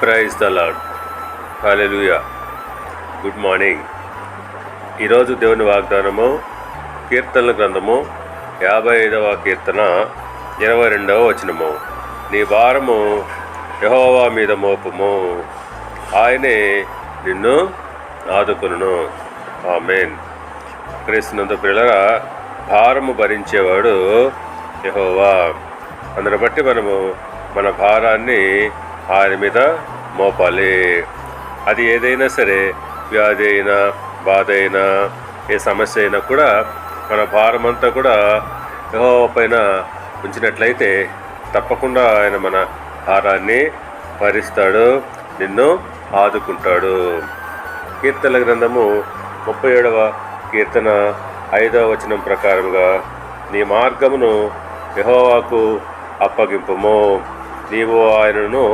Praise the lord hallelujah good morning ఈరోజు దేవుని వాగ్దానము కీర్తనల గ్రంథము యాభై ఐదవ కీర్తన ఇరవై రెండవ వచనము. నీ భారము యహోవా మీద మోపము. ఆయనే నిన్ను ఆదుకును ఆమెన్. క్రీస్తునందు పిల్లరా భారము భరించేవాడు యహోవా. అందుని బట్టి మనము మన భారాన్ని ఆయన మీద మోపాలి. అది ఏదైనా సరే వ్యాధి అయినా బాధ అయినా ఏ సమస్య అయినా కూడా మన భారం అంతా కూడా యహో పైన ఉంచినట్లయితే తప్పకుండా ఆయన మన భారాన్ని భరిస్తాడు నిన్ను ఆదుకుంటాడు. కీర్తన గ్రంథము ముప్పై ఏడవ కీర్తన ఐదవ వచనం ప్రకారంగా నీ మార్గమును యహోవాకు అప్పగింపము. నీవు ఆయనను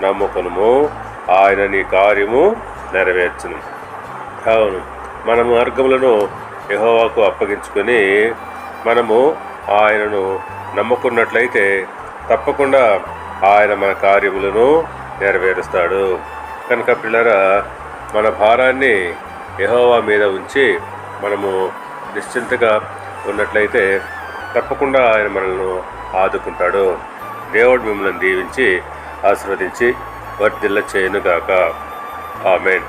నమ్ముకును ఆయన నీ కార్యము నెరవేర్చును. అవును మన మార్గములను యహోవాకు అప్పగించుకొని మనము ఆయనను నమ్ముకున్నట్లయితే తప్పకుండా ఆయన మన కార్యములను నెరవేరుస్తాడు. కనుక పిల్లరా మన భారాన్ని యహోవా మీద ఉంచి మనము నిశ్చింతగా ఉన్నట్లయితే తప్పకుండా ఆయన మనల్ని ఆదుకుంటాడు. దేవుడు మిమ్మల్ని దీవించి ఆశీర్వదించి వర్ధిల్ల చేయనుగాక ఆమెన్.